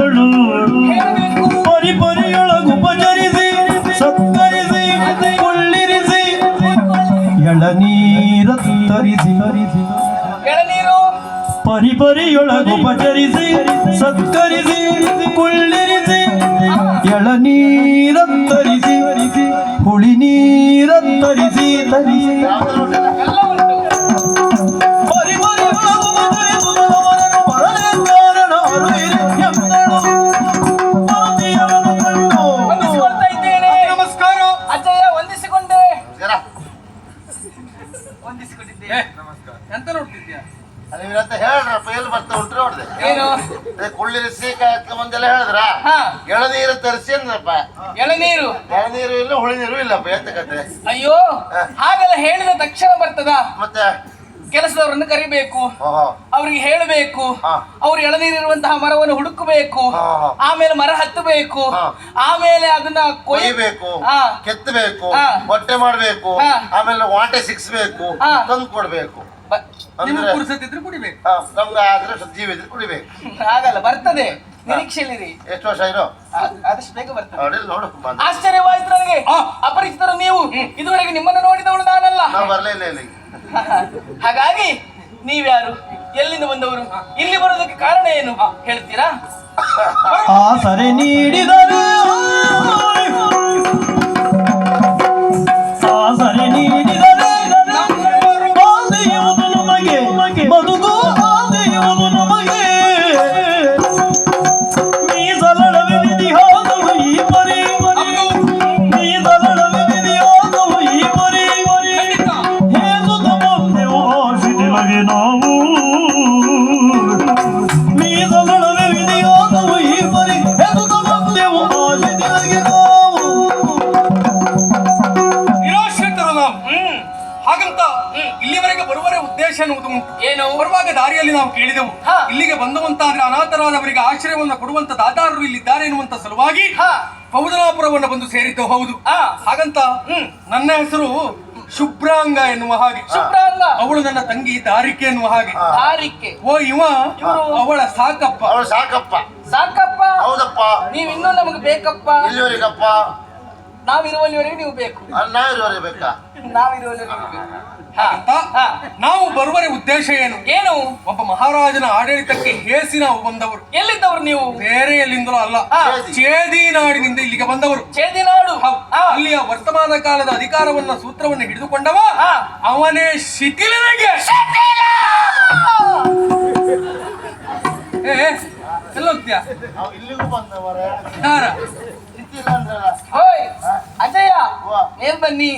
ಮಗಳು ಪರಿ ಪರಿಯೊಳಗು ಪಜರಿಸಿ ಸತ್ತರಿಸಿ ಕುಳ್ಳಿರಿಸಿ ಎಳನೀರ ತರಿಸಿ. ತರಿಸಿ ಪರಿ ಪರಿಯೊಳಗು ಪಜರಿಸಿ ಸತ್ಕರಿಸಿ ಕುಳ್ಳಿರಿಸಿ ಎಳನೀರ ಎಳನೀರು ಎಳನೀರು ಇಲ್ಲ ಹುಳಿ ನೀರು ಇಲ್ಲ ಎಂತ ಕತೆ ಅಯ್ಯೋ ಹಾಗೆಲ್ಲ ಹೇಳಿದ ತಕ್ಷಣ ಬರ್ತದ ಮತ್ತೆ ಕೆಲಸದವರನ್ನು ಕರಿಬೇಕು ಅವ್ರಿಗೆ ಹೇಳಬೇಕು. ಅವ್ರು ಎಳನೀರಿರುವಂತಹ ಮರವನ್ನು ಹುಡುಕಬೇಕು. ಆಮೇಲೆ ಮರ ಹತ್ತಬೇಕು. ಆಮೇಲೆ ಅದನ್ನ ಕೊಯ್ಯಬೇಕು. ಕೆತ್ತಬೇಕು ಬಟ್ಟೆ ಹೊಟ್ಟೆ ಮಾಡ್ಬೇಕು. ಆಮೇಲೆ ವಾಟೆ ಸಿಕ್ಸ್ಬೇಕು. ತಂದು ಕೊಡ್ಬೇಕು ಕುಡಿಬೇಕು ನಮ್ಗೆ ಆದ್ರೆ ಜೀವ ಇದ್ರೆ ಕುಡಿಬೇಕು ಆಗಲ್ಲ ಬರ್ತದೆ ನಿರೀಕ್ಷೆಯಲ್ಲಿರಿ. ಎಷ್ಟು ವರ್ಷ ಇರೋ ಆದಷ್ಟು ಬೇಗ ಬರ್ತದೆ ಅಡಿಲ್ ನೋಡು ಬಂದ. ಆಶ್ಚರ್ಯವಾಯ್ತು ನನಗೆ. ಅಪರಿಚಿತರು ನೀವು. ಇದುವರೆಗೆ ನಿಮ್ಮನ್ನು ನೋಡಿದವಳು ನಾನಲ್ಲ. ನಾವು ಬರ್ಲೇ ಇಲ್ಲ ಇಲ್ಲಿ ಹಾಗಾಗಿ ನೀವ್ಯಾರು? ಎಲ್ಲಿಂದ ಬಂದವರು? ಇಲ್ಲಿ ಬರೋದಕ್ಕೆ ಕಾರಣ ಏನು? ಹೇಳ್ತೀರಾ? ಸರಿ ನೀಡಿದರೆ. ಹ್ಮ್. ಹಾಗಂತ ಇಲ್ಲಿವರೆಗೆ ಬರುವರೆ ಉದ್ದೇಶ ಅನ್ನುವುದು ಉಂಟು. ಏನು? ಬರುವಾಗ ದಾರಿಯಲ್ಲಿ ನಾವು ಕೇಳಿದೆವು. ಇಲ್ಲಿಗೆ ಇಲ್ಲಿಗೆ ಬಂದವಂತಾದ್ರೆ ಅನಾಥರಾದವರಿಗೆ ಆಶ್ರಯವನ್ನು ಕೊಡುವಂತ ದಾತಾರರು ಇಲ್ಲಿದ್ದಾರೆ ಎನ್ನುವಂತ ಸಲುವಾಗಿ ಹಾ. ಪೌದನಾಪುರವನ್ನು ಬಂದು ಸೇರಿದ್ದು. ಹೌದು. ಆ ಹಾಗಂತ ಹ್ಮ್. ನನ್ನ ಹೆಸರು ಶುಭ್ರಾಂಗ ಎನ್ನುವ ಹಾಗೆ. ಶುಭ್ರಾಂಗ. ಅವಳು ನನ್ನ ತಂಗಿ ದಾರಿಕೆ ಎನ್ನುವ ಹಾಗೆ. ದಾರಿಕೆ. ಓ ಇವ? ಅವಳ ಸಾಕಪ್ಪ. ಅವಳು ಸಾಕಪ್ಪ. ಸಾಕಪ್ಪ? ಹೌದಪ್ಪ. ನೀವು ಇನ್ನೂ ನಮಗೆ ಬೇಕಪ್ಪ? ಇಲ್ಲಿವರೆಗಪ್ಪ. ನಾವಿರುವಲ್ಲಿವರೆಗೆ ನೀವು ಬೇಕು. ಬೇಕಾ? ನಾವಿರುವಲ್ಲಿವರೆಗೆ ಹಾ, ಹಾ. ನಾವು ಬರುವರೆ ಉದ್ದೇಶ ಏನು? ಏನು? ಒಬ್ಬ ಮಹಾರಾಜನ ಆಡಳಿತಕ್ಕೆ ಹೇಸಿ ನಾವು ಬಂದವರು. ಎಲ್ಲಿದ್ದವರು ನೀವು? ಬೇರೆ ಎಲ್ಲಿಂದಲೂ ಅಲ್ಲ. ಚೇದಿನಾಡಿನಿಂದ ಚೇದಿ ನಾಡಿನಿಂದ ಇಲ್ಲಿಗೆ ಬಂದವರು. ಚೇದಿನಾಡು ಹೌದು. ಹಾ. ಅಲ್ಲಿಯ ವರ್ತಮಾನ ಕಾಲದ ಅಧಿಕಾರವನ್ನ ಸೂತ್ರವನ್ನು ಹಿಡಿದುಕೊಂಡವ. ಅವನೇ ಶಿಥಿಲನಿಗೆ. ಏ ನಾವು ಇಲ್ಲಿಗೂ ಬಂದವರ. ಯಾರ? ಓಯ್ ಅಜಯ್ಯ ಏನ್ ಬನ್ನಿ?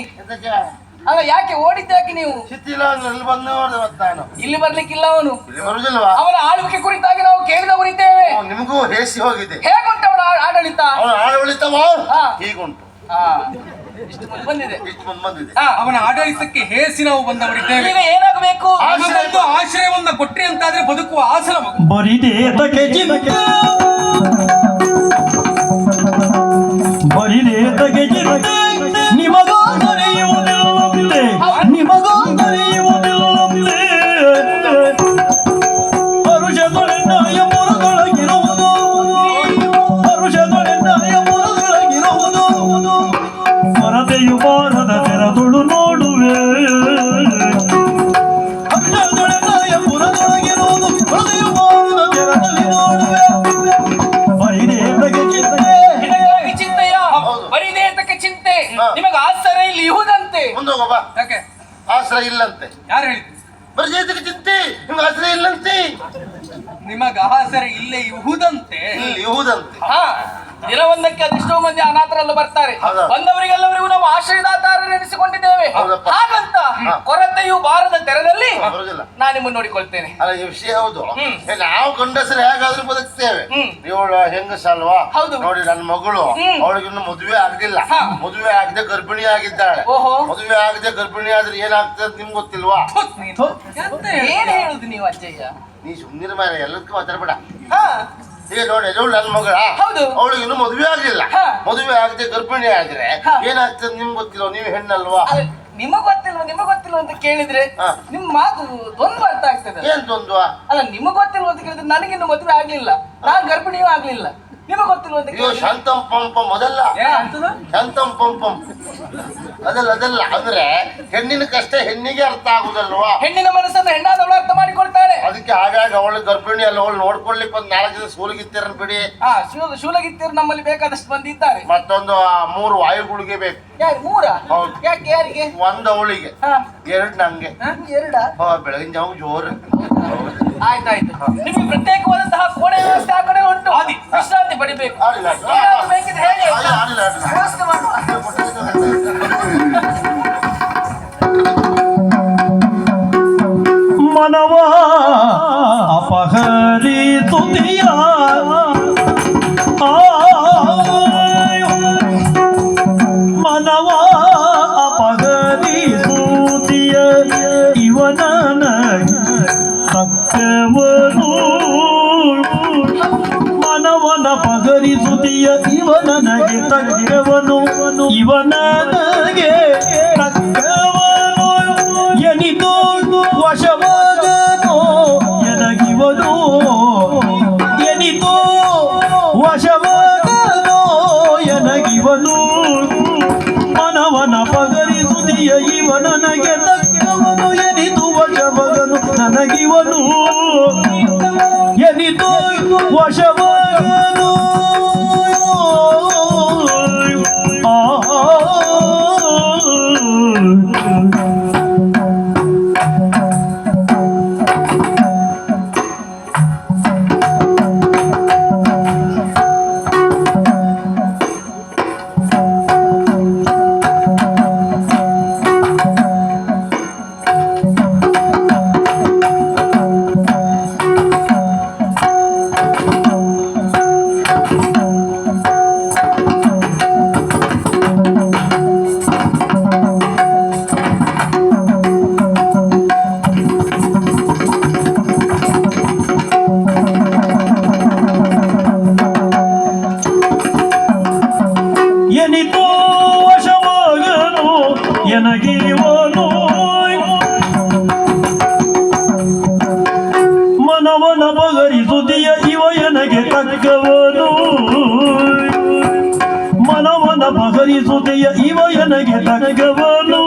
ಅಲ್ಲ ಯಾಕೆ ಓಡಿದ್ದಾಕೆ ನೀವು? ಸಿಕ್ಕಿಲ್ಲ ಅಂದ್ರೆ ಇಲ್ಲಿ ಇವತ್ತು ನಾನು ಇಲ್ಲಿ ಬರ್ಲಿಕ್ಕಿಲ್ಲ ಅವನು. ಇಲ್ಲಿ ಬರುದಿಲ್ವಾ? ಅವನ ಆಳ್ವಿಕೆ ಕುರಿತಾಗಿ ನಾವು ಕೇಳಿದವರಿದ್ದೇವೆ ನಿಮಗೂ ಹೇಸಿ ಹೋಗಿದೆ. ಹೇಗುಂಟು ಅವನ ಆಡಳಿತ? ಅವನ ಆಡಳಿತವ? ಹಾ. ಹೀಗುಂಟು. ಇಷ್ಟು ಮುಂದೆ ಬಂದಿದೆ. ಇಷ್ಟು ಮುಂದೆ ಬಂದಿದೆ. ಹಾ. ಅವನ ಆಡಳಿತಕ್ಕೆ ಹೇಸಿ ನಾವು ಬಂದವರಿದ್ದೇವೆ. ಈಗ ಏನಾಗಬೇಕು? ನಮಗೊಂದು ಆಶ್ರಯವನ್ನ ಕೊಟ್ರಿ ಅಂತಾದ್ರೆ ಬದುಕುವ ಆಸನ ಮಗು. ಬರಿದೇತಕ್ಕೆ ಚಿಂತೆ ಇಲ್ಲಂತೆ. ಯಾರು ಹೇಳಿದ್ರು ಬರ್ಜೈತಿಗೆ ಚಿಂತೆ ನಿಮ್ಗೆ ಆಸರೆ ಇಲ್ಲಂತೆ. ನಿಮಗ ಆಸರೆ ಇಲ್ಲೇ ಇಹುದಂತೆ. ಇಲ್ಲಿ ಇಹುದಂತೆ. ಹಾ. ದಿನವೊಂದಕ್ಕೆ ಅದೆಷ್ಟೋ ಮಂದಿ ಅನಾಥರಲ್ಲ ಬರ್ತಾರೆ? ಬಂದವರಿಗೆಲ್ಲವರಿಗೂ ನಾವು ಆಶ್ರಯದಾತಾರರೆನಿಸಿಕೊಂಡಿದ್ದೇವೆ ನೆನಿಸಿಕೊಂಡಿದ್ದೇವೆ ಹಾಗಂತ. ಕೊರತೆಯು ಬಾರದ ತೆರದಲ್ಲಿ ನಾನು ನಿಮ್ಮನ್ನು ನೋಡಿಕೊಳ್ತೇನೆ. ಅಲ್ಲ ಈ ವಿಷಯ ಹೌದು. ಏ, ನಾವು ಗಂಡಸರು ಹೇಗಾದ್ರೂ ಬದುಕ್ತೇವೆ. ಇವಳು ಹೆಂಗಸಲ್ವಾ? ಹೌದು. ನೋಡಿ ನನ್ನ ಮಗಳು. ಅವಳಿಗಿನ್ನು ಮದುವೆ ಆಗ್ಲಿಲ್ಲ ಮದುವೆ ಆಗದೆ ಗರ್ಭಿಣಿ ಆಗಿದ್ದಾಳೆ. ಓಹೋ. ಮದುವೆ ಆಗದೆ ಗರ್ಭಿಣಿ ಆದ್ರೆ ಏನಾಗ್ತದೆ ಅಂತ ನಿಮ್ಗೆ ಗೊತ್ತಿಲ್ವಾ. ಏನ್ ಹೇಳುದು ನೀವು ಅಜ್ಜಯ್ಯ? ನೀ ಸುಮ್ಮನಿರ ಮೇಲೆ ಎಲ್ಲದಕ್ಕೂ ಮಾತಾಡ್ಬೇಡ ಹಾ. ಈಗ ನೋಡಿ ಇವಳು ನನ್ನ ಮಗಳ. ಹೌದು. ಅವಳಿಗೆ ಇನ್ನು ಮದುವೆ ಆಗಲಿಲ್ಲ. ಮದುವೆ ಆಗದೆ ಗರ್ಭಿಣಿ ಆದ್ರೆ. ಏನಾಗ್ತದೆ ನಿಮ್ಗೆ ಗೊತ್ತಿಲ್ಲ ನೀವು ಹೆಣ್ಣಲ್ವಾ? ನಿಮಗ್ ಗೊತ್ತಿಲ್ವ? ನಿಮಗ್ ಗೊತ್ತಿಲ್ಲ ಅಂತ ಕೇಳಿದ್ರೆ. ನಿಮ್ ಮಾತು ದ್ವಂದ್ವ ಅರ್ಥ ಆಗ್ತದೆ. ಏನ್ ದ್ವಂದ್ವ? ಅಲ್ಲ ನಿಮಗ್ ಗೊತ್ತಿಲ್ಲ ಅಂತ ಕೇಳಿದ್ರೆ ನನಗಿನ್ನು ಮದುವೆ ಆಗ್ಲಿಲ್ಲ. ನಾನ್ ಗರ್ಭಿಣಿಯೂ ಆಗ್ಲಿಲ್ಲ. ನಿಮಗ್ ಗೊತ್ತಿಲ್ಲ ಅಂತ ಶಾಂತಂ ಪಂಪ ಮೊದಲ. ಶಾಂತಂ ಪಂಪಂ. ಅದಲ್ಲ ಅದಲ್ಲ ಆದ್ರೆ ಹೆಣ್ಣಿನ ಕಷ್ಟ ಹೆಣ್ಣಿಗೆ ಅರ್ಥ ಆಗುದಲ್ವಾ? ಹೆಣ್ಣಿನ ಮನಸ್ಸನ್ನ ಹೆಣ್ಣಾದವಳು ಅರ್ಥ ಮಾಡಿಕೊಳ್ತಾಳೆ. ಅದಕ್ಕೆ ಆಗಾಗ ಅವಳು ಗರ್ಭಿಣಿ ಅಲ್ಲ ಅವಳು ನೋಡ್ಕೊಳ್ಲಿಕ್ಕೆ ಒಂದ್ ನಾಲ್ಕು ಜನ ಸೂಲಿಗಿತ್ತೀರನ್ ಬಿಡಿ. ಆ ಶೂಲ ಶೂಲಗಿತ್ತಿರು ನಮ್ಮಲ್ಲಿ ಬೇಕಾದಷ್ಟು ಬಂದಿದ್ದಾರೆ ಮತ್ತೊಂದು ಆ ಮೂರು ವಾಯುಗಳಿಗೆ ಬೇಕು. ಯಾರು ಮೂರ? ಹೌದು. ಯಾಕೆ ಯಾರಿಗೆ? ಒಂದ್ ಅವಳಿಗೆ. ಹಾ. ಎರಡು ನಂಗೆ? ಎರಡ? ಹೋ ಬೆಳಗಿನ ಜಾವ ಜೋರು. ಆಯ್ತಾಯ್ತು. ನಿಮಗೆ ಪ್ರತ್ಯೇಕವಾದಂತಹ ಕೋಣೆ ವ್ಯವಸ್ಥೆ ಆ ಕಡೆ ಉಂಟು. ವಿಶ್ರಾಂತಿ ಪಡಿಬೇಕು. ಏನಾದ್ರು ಬೇಕಿದ್ರೆ ಹೇಳಿ. ಅಲ್ಲ ಅಲ್ಲ. ವ್ಯವಸ್ಥೆ ಮಾಡುವ. ಮನವ ಅಪಹರಿಸುತ್ತೀಯ ಮನವ ಪಗರಿಸುತ್ತೀಯ ಇವ ನನಗೆ ತಕ್ಕವನು ಎನಿತು ವಶವಗನು ನನಗಿವನು. ಎನಿತು ವಶವಗನು ಎನಗಿವನು ಮನವನ ಬಗರಿಸುದಿಯ ಇವ ತಕ್ಕವನು. ಮನವನ ಬಗರಿಸುದಿಯ ಇವ ತಕ್ಕವನು.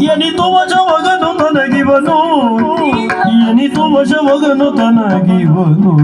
ಎನಿತು ವಶವಗನು ತನಗಿವನು ಎನಿತು ವಶವಗನು ತನಗಿವನು.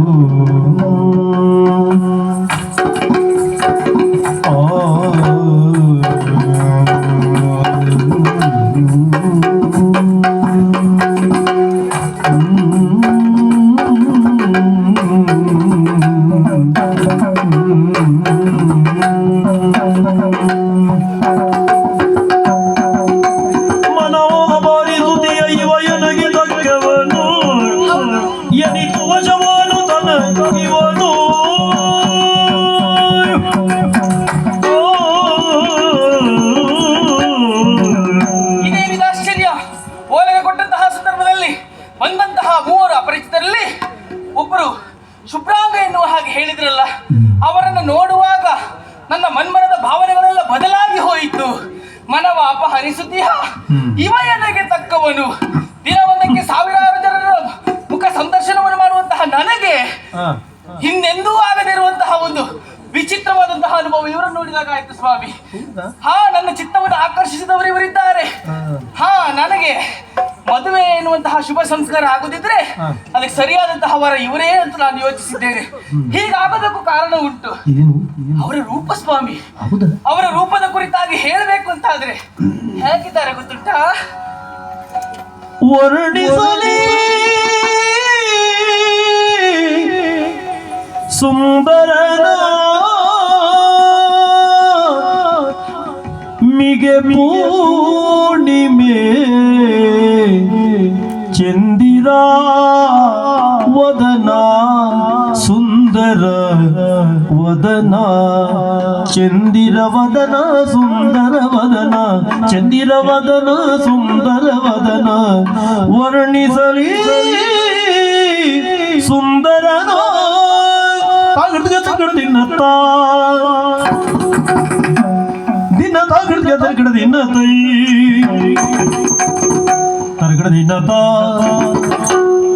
ಬಂದಂತಹ ಮೂವರು ಅಪರಿಚಿತರಲ್ಲಿ ಒಬ್ಬರು ಶುಭ್ರಾಂಗ ಎನ್ನುವ ಹಾಗೆ ಹೇಳಿದ್ರಲ್ಲ ಅವರನ್ನು ನೋಡುವಾಗ ನನ್ನ ಮನ್ಮನದ ಭಾವನೆಗಳೆಲ್ಲ ಬದಲಾಗಿ ಹೋಯಿತು. ಮನವ ಅಪಹರಿಸುತ್ತೀಯ ಇವ ಎನಗೆ ತಕ್ಕವನು. ದಿನವೊಂದಕ್ಕೆ ಸಾವಿರಾರು ಜನರ ಮುಖ ಸಂದರ್ಶನವನ್ನು ಮಾಡುವಂತಹ ನನಗೆ ಹಿಂದೆಂದೂ ಆಗದಿರುವಂತಹ ಒಂದು ವಿಚಿತ್ರವಾದಂತಹ ಅನುಭವ ಇವರನ್ನು ನೋಡಿದಾಗ ಆಯ್ತು ಸ್ವಾಮಿ. ಹಾ ನನ್ನ ಚಿತ್ತವನ್ನು ಆಕರ್ಷಿಸಿದವರು ಇವರಿದ್ದಾರೆ. ಹಾ. ನನಗೆ ಮದುವೆ ಎನ್ನುವಂತಹ ಶುಭ ಸಂಸ್ಕಾರ ಆಗುದಿದ್ರೆ ಅದಕ್ಕೆ ಸರಿಯಾದಂತಹ ವರ ಇವರೇ ಅಂತ ನಾನು ಯೋಚಿಸಿದ್ದೇನೆ. ಹೀಗಾಗೋದಕ್ಕೂ ಕಾರಣ ಉಂಟು. ಅವರ ರೂಪ ಸ್ವಾಮಿ. ಅವರ ರೂಪದ ಕುರಿತಾಗಿ ಹೇಳಬೇಕು ಅಂತ ಆದ್ರೆ ಹೇಗಿದ್ದಾರೆ ಗೊತ್ತುಂಟ? ವರ್ಣಿಸಲಿ. ಸುಂದರನ ಮಿಗೆ ಪೂರ್ಣಿಮೆ ಚಂದಿರ ವದನ ಸುಂದರ ವದನ ಚಂದಿರ ವದನ ಸುಂದರ ವದನ ಚಂದಿರ ವದನ ಸುಂದರ ವದನ ವರ್ಣಿಸಲಿ ಸುಂದರನೋ ದಿನತ ದಿನ ತಾಗಿಡ್ಗೆ ತರ್ಗಿಡ ದಿನ ತೈ ತರ್ಗಿಡ ದಿನ ತಾ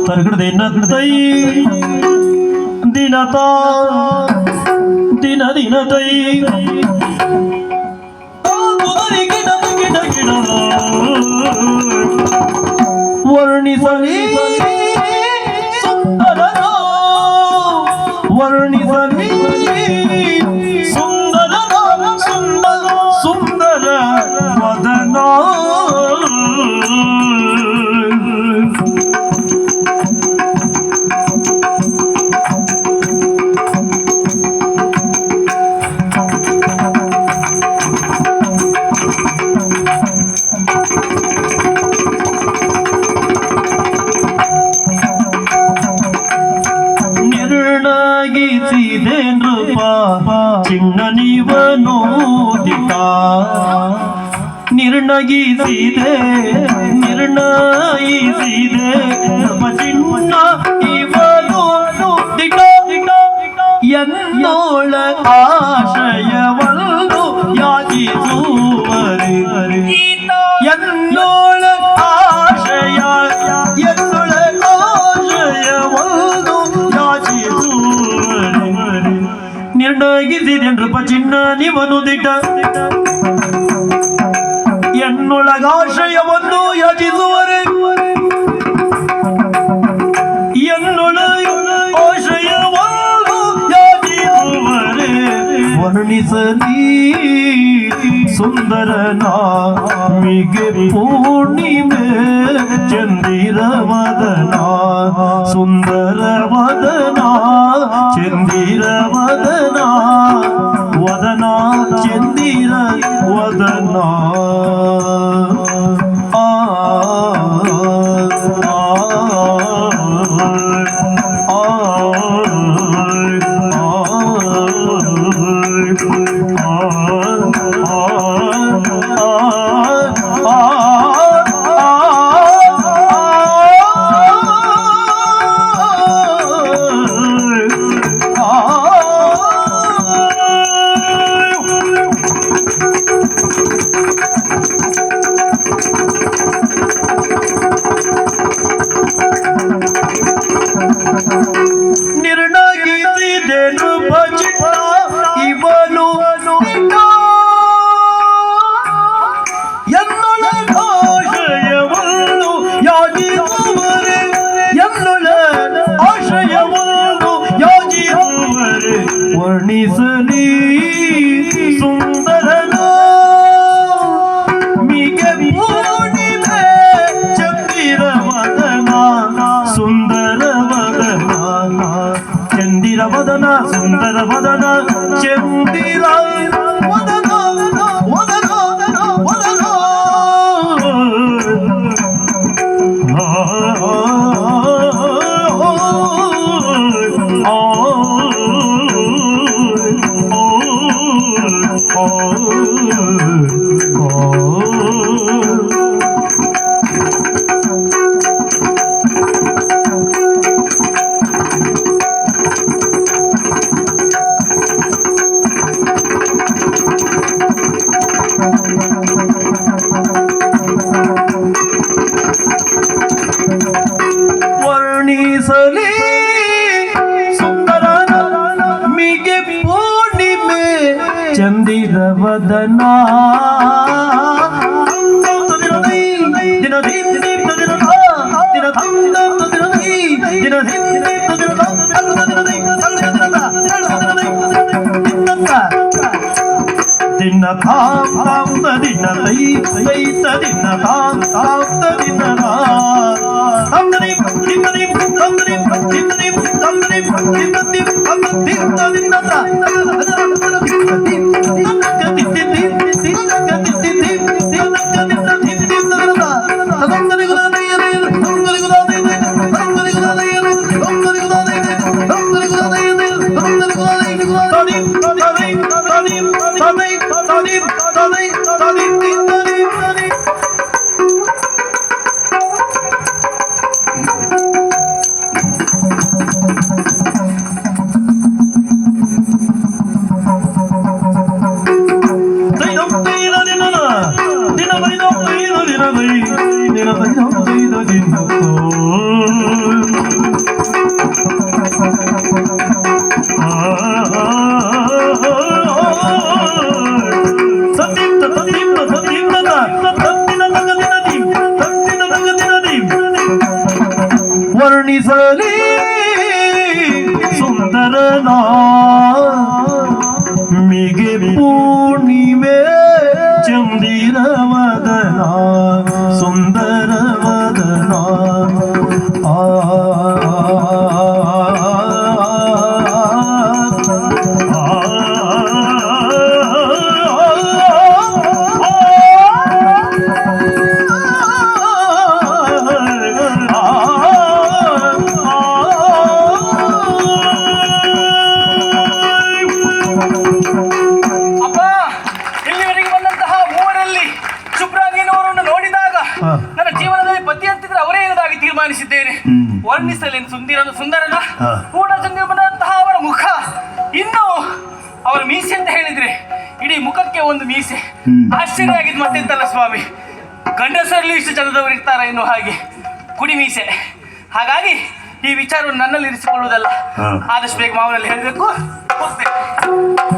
ತರ್ಗಿಡ ದಿನ ದಿನ ತಾ ದಿನ ದಿನ ತೈ ಗಿಡ ಗಿಡ ವರ್ಣಿಸಲಿ ನಿರ್ಣಯಿಸಿದೆ ನಿರ್ಣಯಿಸಿದೆ ನಮ್ಮ ಚಿನ್ನ ಇವನು ದಿಟ ದಿಟ ಎನ್ನೋಳ ಆಶಯವೊಂದು ಯಾಚಿಸುವರೆ ಎನ್ನೋಳ ಆಶಯ ಎನ್ನೊಳ ಆಶಯವೊಂದು ಯಾಚಿಸುವರೆ ನಿರ್ಣಯಿಸಿದೆ ನೃಪ ಚಿನ್ನ ನಿವನು ದಿಟ ಎನ್ನೊಳಗಾಶಯವನ್ನು ಯಾಚಿಸುವರೆ ಎನ್ನೊಳ ಆಶಯವನ್ನು ಯಾಚಿಸುವರೆ ವರ್ಣಿಸಲಿ ಸುಂದರನ ಮಿಗೆ ಪೂರ್ಣಿಮೆ ಚಂದಿರ ವದನ ಸುಂದರ ವದನ ಚಂದಿರ ವದನ ವದನ ಚಂದಿರ ವದನ ವರ್ಣಿಸಲಿ ಸುಂದರನ ವರ್ಣಿಸಲಿ ಸುಂದರ ಮಿಗೆ ಪೂರ್ಣಿಮೆ ಚಂದಿರ ವದನ ದಿನ ಹಿಂದಿ ದಿನ ದಿನ ದಿನ ದಿನ ತಾಂ ತಾಂ ದಿನ ತೈ ತೈ ದಿನ ತಾಂ ತಾಂ ದಿನ ತಿನ್ನರಿ ತಂದರಿ ವದನ ವರ್ಣಿಸಲೇನು ಸುಂದಿರನು ಸುಂದರನ? ಕೂಡ ಚಂದ್ರಮನಂತಹ ಅವರ ಮುಖ. ಇನ್ನು ಅವರ ಮೀಸೆ ಅಂತ ಹೇಳಿದ್ರೆ ಇಡೀ ಮುಖಕ್ಕೆ ಒಂದು ಮೀಸೆ. ಆಶ್ಚರ್ಯ ಆಗಿದ್ ಮತ್ತೆಂತಲ್ಲ ಸ್ವಾಮಿ? ಗಂಡಸರಲ್ಲಿ ಇಷ್ಟು ಜನದವರು ಇರ್ತಾರ ಎನ್ನುವ ಹಾಗೆ ಕುಡಿ ಮೀಸೆ. ಹಾಗಾಗಿ ಈ ವಿಚಾರವನ್ನು ನನ್ನಲ್ಲಿ ಇರಿಸಿಕೊಳ್ಳುವುದಲ್ಲ ಆದಷ್ಟು ಬೇಗ ಮಾವನಲ್ಲಿ ಹೇಳಬೇಕು. ಹೋಗ್ತೇನೆ